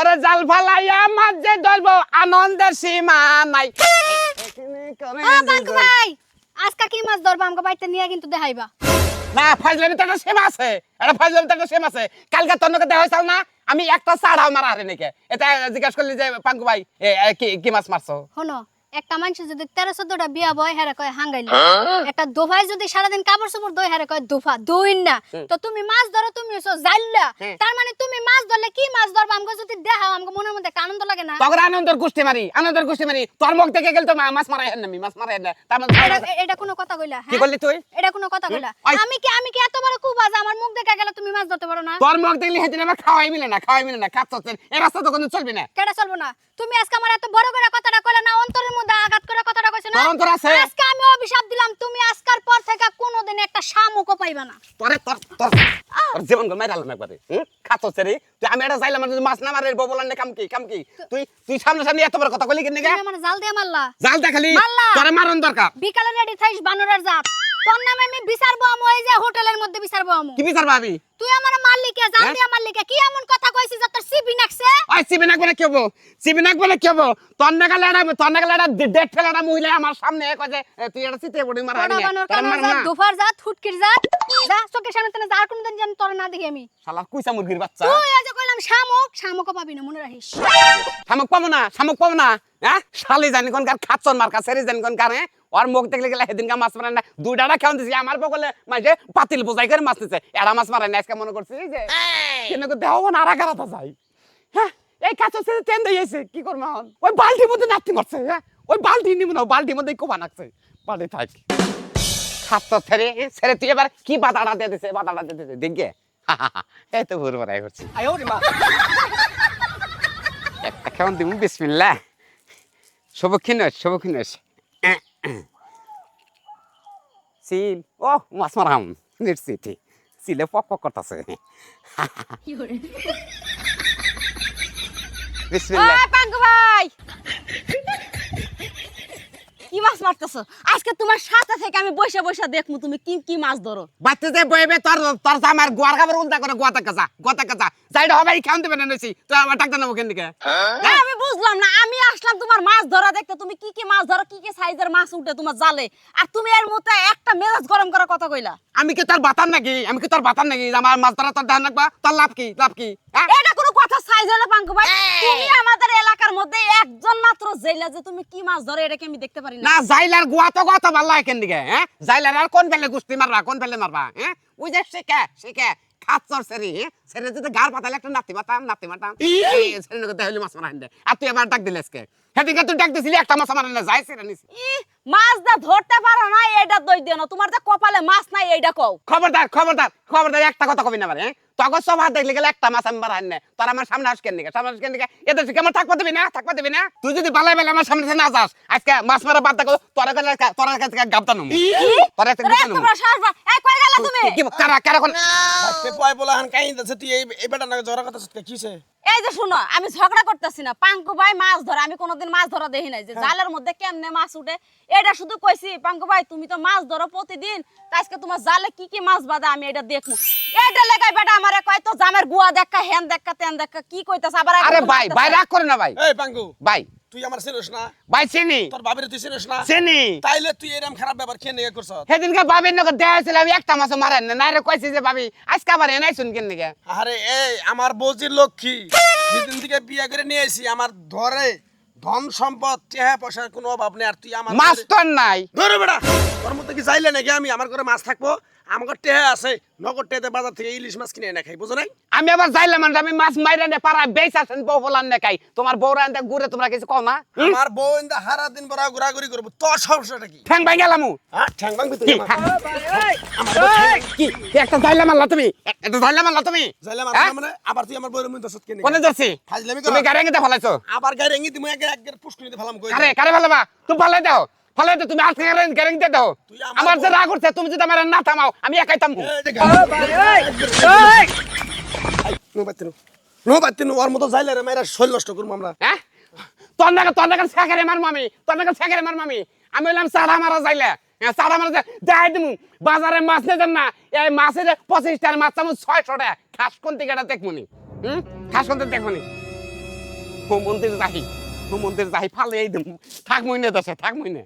ওরে জাল ফালাইয়া মাছ যে ধরব আনন্দের সীমা নাই। ভাই আজকা কি মাছ ধরবা? আমাকে বাইতে নিয়ে কিন্তু দেখাইবা। না ফাজলামি তো একটা সেম আছে। এটা ফাজলামি তো একটা সেম আছে। কালকে তন্নকে দেওয়া হয়েছিল না? আমি একটা চাড়াও মারা হারে নাকি? এটা জিজ্ঞাসা করলি যে পাঙ্কু ভাই কি কি মাছ মারছো? শোনো একটা মানুষ যদি তেরো চোদ্দটা বিয়া বয় হেরে কয় হাঙ্গাইলে একটা দোফায় যদি সারাদিন কাপড় চোপড় দই হেরে কয় দোফা দইন না। তো তুমি মাছ ধরো তুমি জাইল্লা তার মানে তুমি মাছ ধরলে কি মাছ ধরবা? আমাকে যদি দেখাও আমাকে মনের মধ্যে একটা আনন্দ লাগে না? তখন আনন্দের গোষ্ঠী মারি আনন্দের গোষ্ঠী মারি। তোর মুখ দেখে গেল তো মাছ মারা হেন আমি মাছ মারা হেন তার মানে এটা- কোনো কথা কইলা কি হ্যাঁ? করলি তুই? এটা কোনো কথা কইলা। আমি কি আমি কি এত বড় কুবাজ আমার মুখ দেখা গেলে তুমি মাছ ধরতে পারো না? তোর মুখ দেখলি সেদিন আমার খাওয়াই মিলে না খাওয়াই মিলে না খাচ্ছ এই রাস্তা তো কোনো চলবি না। কেডা চলবো না? তুমি আজকে আমার এত বড় তোর আছে? আজকে আমি অভিশাপ দিলাম তুমি আজকার পর থেকে কোনোদিন একটা শামুকও পাইবা না। তোরে তোর তোর তোর জীবন গল মাইরালাম একবারে খাতো তুই আমি এটা চাইলাম মাছ না মারে ববলান না কাম কি কাম কি তুই তুই সামনে সামনে এত বড় কথা কইলি কেন আমার জাল দিয়ে মারলা। জাল দেখালি মারলা। তোরে মারন দরকার। বিকালে রেডি থাইস বানরের জাত। তোর নামে আমি বিচারবো আমু এই যে হোটেলের মধ্যে বিচারবো আমু কি বিচার ভাবি তুই আমার মালিকে জাল হ্যাঁ? দিয়ে মালিকে কি এমন কথা কইছিস যে তোর সিবি নাকছে? ওই সিবিনাক বলে কি হব? সিবিনাক বলে কি হব? তোর নাগালে একটা তোর নাগালে একটা ডেট ফেলে একটা মহিলা আমার সামনে কয় যে এ, তুই এটা মারা বড় কানার জাত দুফার জাত ফুটকির জাত যা চোখের সামনে তেনে যার কোনদিন যেন তোর না দেখি আমি। শালা কুইসা মুরগির বাচ্চা? তুই এই যে কইলাম শামুক? শামুকও পাবি না মনে রাখিস। শামুক পাবো না শামুক পাবো না হ্যাঁ? শালি জানি কোন কার খাচ্ছন মার কাছে জানি কোন কার হ্যাঁ? ওর মুখ দেখলে গেলে সেদিনকার মাছ মারে না। দুইটা খাওয়ান দিছি আমার বগলে মাঝে পাতিল বোঝাই করে মাছ নিছে এরা মাছ মারে না আজকে মনে করছি এই যে কিন্তু দেহ না আরা কারাতা যাই হ্যাঁ? এই কাছে ছেড়ে তেন দিয়েছে কি করব এখন? ওই বালতির মধ্যে নাতি মারছে হ্যাঁ? ওই বালতি নিব না বালতির মধ্যে কোবা নাকছে। বালতি থাক। খাচ্ছ ছেড়ে ছেড়ে তুই এবার কি বাতাটা দিয়ে দিছে বাতাটা দিয়ে দিছে দেখে এই তো ভুর বড়াই করছি। একটা কেমন দিব বিসমিল্লাহ। সবক্ষিনস সবক্ষিনস সিল। ও মাছ মারাম। নিশ্চিত। সিলে পক পক করতেছে। পাঙ্কু ভাই! কি মাছ মারতেছো? আজকে তোমার সাথে থেকে আমি বসে বসে দেখমু তুমি কি কি মাছ ধরো। বাচ্চা যে বইবে তোর তোর জামার গোয়ার খাবার উল্টা করে গোয়াতে কাজা গোয়াতে কাজা যাইটা হবে খাওয়ান দেবে না নইছি তুই আমার টাকা নেব কেন দিকে? হ্যাঁ, আমি বুঝলাম না। আমি আসলাম তোমার মাছ ধরা দেখতে। তুমি কি কি মাছ ধরো কি কি সাইজের মাছ উঠে তোমার জালে? আর তুমি এর মধ্যে একটা মেজাজ গরম করার কথা কইলা। আমি কি তোর বাতান নাকি? আমি কি তোর বাতান নাকি? আমার মাছ ধরা তোর ধান রাখবা। তোর লাভ কি? লাভ কি? হ্যাঁ? এটা কোনো কথা সাইজ হলো পাঙ্কু ভাই তুমি আমাদের এলাকার মধ্যে একজন মাত্র জেলা যে তুমি কি মাছ ধরে এটাকে আমি দেখতে পারি না। জাইলার গোয়া তো কথা ভালো লাগে কেন দিকে হ্যাঁ? জাইলার আর কোন ফেলে গুস্তি মারবা কোন ফেলে মারবা হ্যাঁ? ওই যে শিখে শিখে খাচ্ছর সেরি সেরে যদি গার পাতালে একটা নাতি মাতাম নাতি মাতাম। এই সেরে নকে দেহলি মাছ মারা হিন্দে আর তুই আবার ডাক দিলে আজকে। সেদিকে তুই ডাক দিছিলি একটা মাছ মারা না যাই সেরে নিছি। মাছ দা ধরতে পারো না এটা দই দিও না। তোমার যে কপালে মাছ নাই এইটা কও। খবরদার খবরদার খবরদার একটা কথা কবি না পারে হ্যাঁ? তখন সব হাত দেখলে গেলে একটা মাছ আমি মারা হিন্দে তোর আমার সামনে আস কেন দিকে সামনে আস কেন দিকে এদের থেকে আমার থাকতে দিবি না থাকতে দিবি না? তুই যদি বালাই বেলা আমার সামনে না যাস আজকে মাছ মারা বাদ দেখো তোর কাছে তোর কাছে গাবতা নম। তোর কাছে এই কই গেলা তুমি? কি কারা কারা কোন আজকে পয় বলা হান কাহিনী আছে তুই এই এই বেটা নাকি কথা সত্যি কিছে এই যে শুনো আমি ঝগড়া করতেছি না। পাঙ্কু ভাই মাছ ধরে আমি কোনোদিন মাছ ধরা দেখি নাই যে জালের মধ্যে কেমনে মাছ উঠে। এটা শুধু কইছি পাঙ্কু ভাই তুমি তো মাছ ধরো প্রতিদিন। আজকে তোমার জালে কি কি মাছ বাঁধে আমি এটা দেখব। এটা লেগাই বেটা আমারে কয় তো জামের গুয়া দেখা হেন দেখা তেন দেখা কি কইতাছ? আবার আরে ভাই ভাই রাগ করে না ভাই। এই পাঙ্গু ভাই তুই আমার চিনিস না? ভাই চিনি। তোর বাবির তুই চিনিস না? চিনি। তাইলে তুই এরকম খারাপ ব্যাপার খেয়ে নিয়ে করছ? সেদিনকে ভাবির নগর একটা মাছ মারেন না নাইরে কইছি যে ভাবি আজকে আবার এনাই শুন কেন দিকে আরে এই আমার বৌজির লক্ষ্মী যেদিন থেকে বিয়ে করে নিয়ে এসি আমার ধরে ধন সম্পদ চেহারা পয়সার কোনো অভাব নেই আর তুই আমার মাছ তো নাই। ধরে বেটা তোর মধ্যে কি চাইলে নাকি আমি? আমার ঘরে মাছ থাকব আমার টেহা আছে নগর টেহাতে বাজার থেকে ইলিশ মাছ কিনে এনে খাই বুঝো নাই? আমি আবার যাইলাম মানে আমি মাছ মাইরা নে পারা বেচ আছেন বউ বলান নে খাই। তোমার বউরা এনতে ঘুরে তোমরা কিছু কও না? আমার বউ ইন্দা হারা দিন বড় ঘোরাঘুরি করব তোর সমস্যাটা কি? ঠ্যাং ভাই গেলাম হ্যাঁ ঠ্যাং ভাঙবি তুই আমার? কি? কি একটা যাইলাম আল্লাহ তুমি? একটা যাইলাম আল্লাহ তুমি? যাইলাম হ্যাঁ? মানে আবার তুই আমার বউয়ের মধ্যে সৎ কিনে কোনে যাচ্ছি? ফাজলামি তুমি গাড়ি এঙ্গিতে ফলাইছো? আবার গাড়ি এঙ্গি তুমি একে একবার পুষ্কুনিতে ফেলাম কই কারে কারে ফেলাবা? তুমি ফালাই দাও। ফালাই দাও তুমি আজকে গাড়ি এঙ্গিতে দাও। আমার আমার যে রাগ উঠছে তুমি যদি আমার না থামাও আমি একাই থামবো। No no. নো ওর মতো যাইলে রে মেয়েরা শৈল নষ্ট করব আমরা। হ্যাঁ? তোর নাকা তোর নাকা মারবো আমি। তোর নাকা মারবো আমি। আমি বললাম সারা মারা যাইলে। হ্যাঁ, সারা মারা যাই দিমু বাজারে মাছ নিয়ে যান না। এই মাছের পঁচিশ টাকার মাছ চামচ ছয়শো টাকা। খাস কোন থেকে এটা দেখবনি হুম? খাস কোন থেকে দেখবনি হোম মন্দির যাহি হোম মন্দির যাহি ফালে এই দিম। থাক মইনে দেশে থাক মইনে।